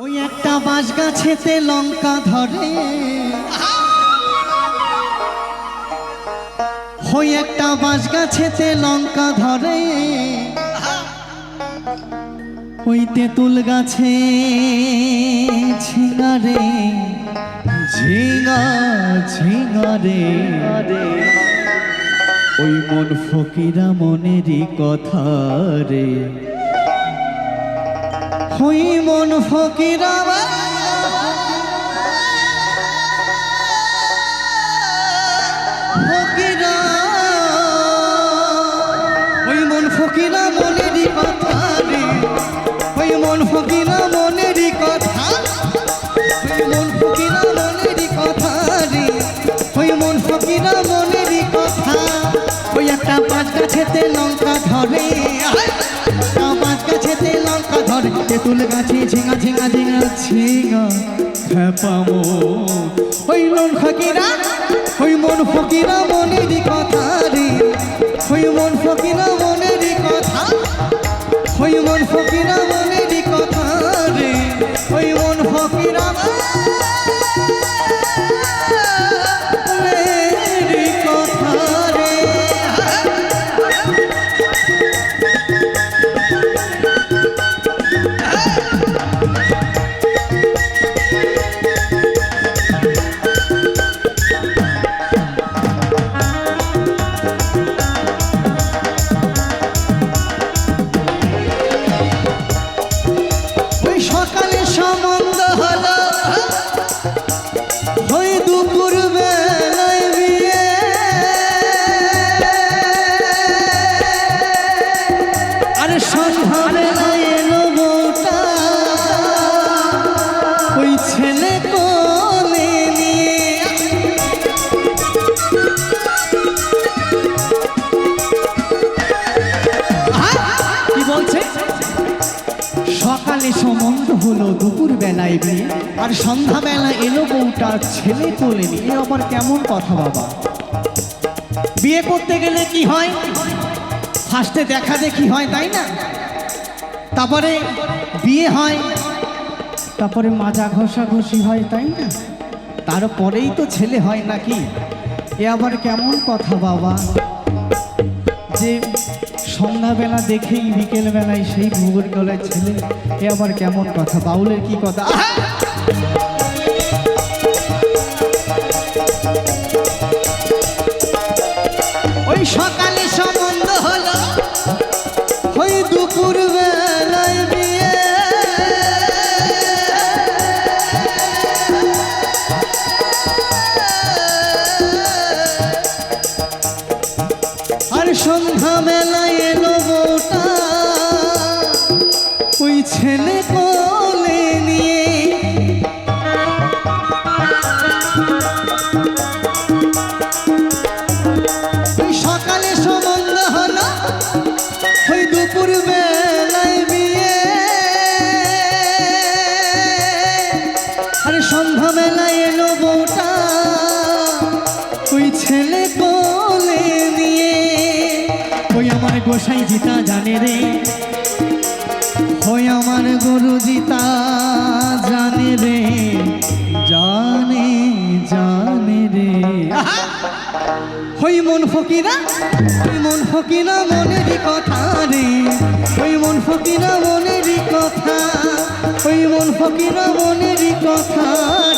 ওই একটা বাঁশ গাছেতে লঙ্কা ধরে। ওই একটা বাঁশ গাছেতে লঙ্কা ধরে। ওই তেঁতুল গাছে ঝিঙারে। ঝিঙা, ঝিঙারে। ওই মন ফকিরা মনেরই কথা রে। ওই মন ফকিরা ফকিরা ওই মন ফকিরা মনেরই কথা রে। ওই মন ফকিরা মনেরই কথা। ওই মন ফকিরা মনেরই কথা রে। ওই মন ফকিরা মনেরই কথা। ওই একটা পাঁচ গাছেতে লঙ্কা ধরে। তেঁতুল গাছে, ঝিঙা ঝিঙা ঝিঙা ঝিঙা। খেপামো ওই মন ফকিরা, ওই মন ফকিরা মনেরই কথা রে। ওই মন ফকিরা মনেরই কথা। ওই মন ফকিরা মনেরই কথা রে। ওই মন ফকিরা আর সন্ধ্যাবেলা এলো বউটার ছেলে কোলে নিয়ে। আবার কেমন কথা বাবা? বিয়ে করতে গেলে কি হয়? ফার্স্টে দেখা দেখি হয়, তাই না? তারপরে বিয়ে হয়, তারপরে মাজা ঘষাঘষি হয়, তাই না? তারপরেই তো ছেলে হয় নাকি? এ আবার কেমন কথা বাবা? যে সন্ধ্যাবেলা দেখেই বিকেলবেলায় সেই ভূগোল গলায় ছেলে, এ আবার কেমন কথা? বাউলের কি কথা! ওই সকালে সকালে আর সন্ধ্যা বেলায় এলো ছেলে আমার গোসাই জিতা জানে রে আমার জিতা জানে রে, জানে জানে রে। হই মন ফকিরা, হই মন ফকিরা মনেরই কথা রে। হই মন ফকিরা মনেরই কথা। হই মন ফকিরা মনেরই কথা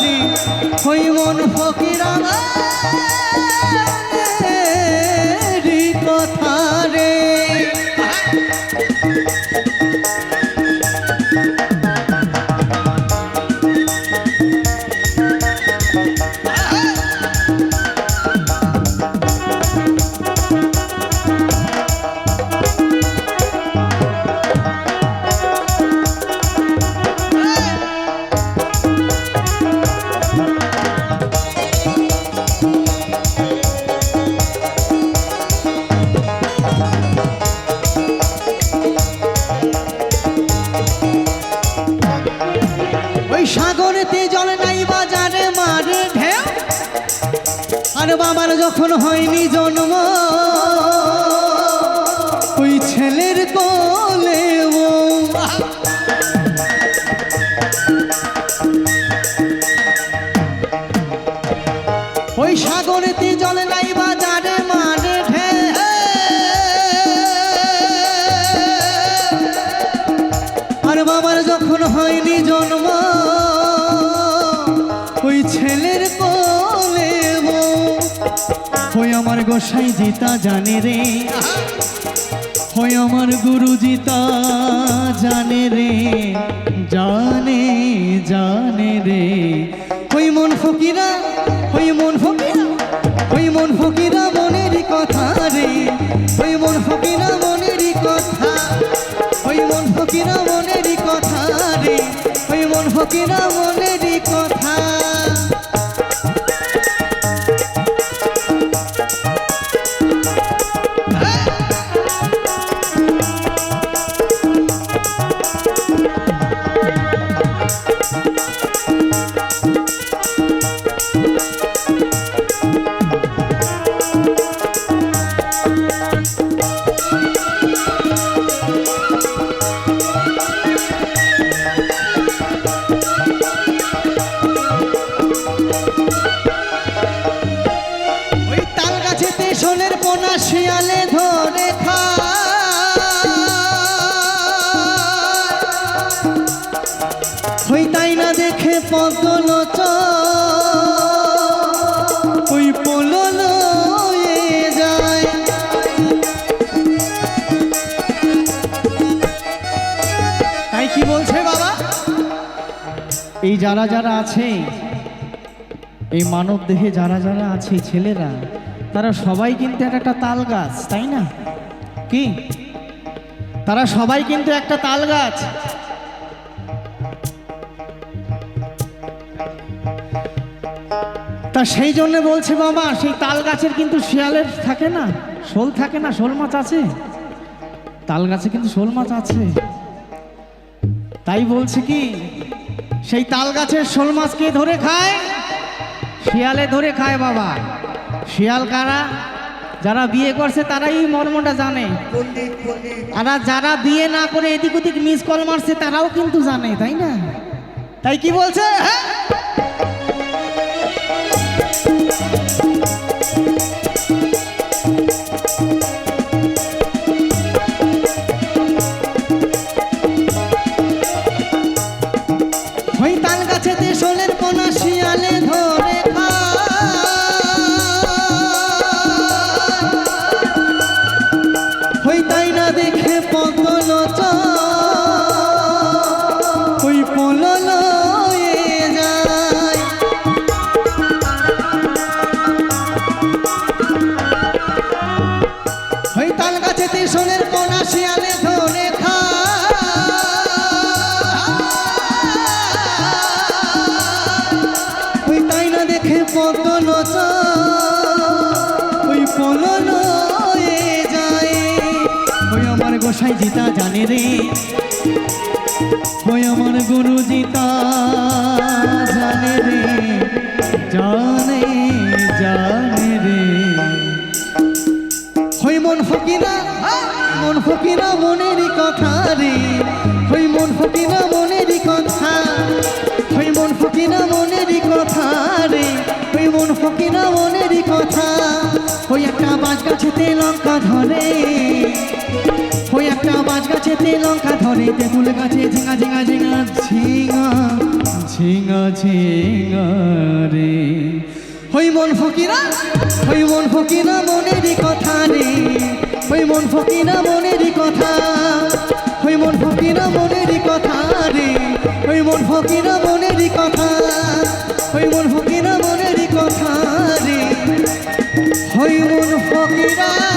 রে। হই মন ফকিরা আর বাবার যখন হয়নি জন্ম, ওই ছেলের কোলে ও ওই সাগরেতে জল নাই বাজারে মানে ঠে আর বাবার যখন হয়নি জন্ম ওই আমার গোসাই জিতা জানে রে। ওই আমার গুরু জিতা জানে রে। জানে জানে রে। ওই মন ফকিরা, ওই মন ফকিরা, ওই মন ফকিরা মনেরই কথা রে। ওই মন ফকিরা মনেরই কথা, ওই মন ফকিরা মনেরই কথা রে। ওই মন ফকিরা মনেরই কথা গাছেতে সোনের পোনা শিয়ালে ধরে খায়। ওই তাই না দেখে পদল ওই পলল যায়। তাই কি বলছে বাবা? এই যারা যারা আছে, এই মানব দেহে যারা যারা আছে, ছেলেরা তারা সবাই কিন্তু এক একটা তাল গাছ, তাই না? কি? তারা সবাই কিন্তু একটা তাল গাছ। তা সেই জন্য বলছে বাবা সেই তাল গাছের কিন্তু শিয়ালের থাকে না? শোল থাকে না? শোল মাছ আছে? তাল গাছে কিন্তু শোল মাছ আছে। তাই বলছে কি, সেই তাল গাছের শোল মাছকে ধরে খায়? শিয়ালে ধরে খায় বাবা। শিয়াল কারা? যারা বিয়ে করছে তারাই মর্মটা জানে। আর যারা বিয়ে না করে এদিক ওদিক মিস কল মারছে তারাও কিন্তু জানে তাই না? তাই কি বলছে? হ্যাঁ? জিতা জানে রে। ওই আমার গুরু জিতা জানে রে। জানে জানে রে। হই মন ফকিরা মন ফকিরা মনেরই কথা রে। হই মন ফকিরা মনেরই কথা। হই মন ফকিরা মনেরই কথা রে। হই মন ফকিরা তেঁতুল গাছে ঝিঙা ঝিঙা ঝিঙা ঝিঙা ঝিঙা ঝিঙা রে। হই মন ফকিরা, হই মন ফকিরা, মনেরই কথা রে। হই মন ফকিরা, মনেরই কথা। হই মন ফকিরা, মনেরই কথা রে। হই মন ফকিরা, মনেরই কথা। হই মন ফকিরা, মনেরই কথা রে। হই মন ফকিরা।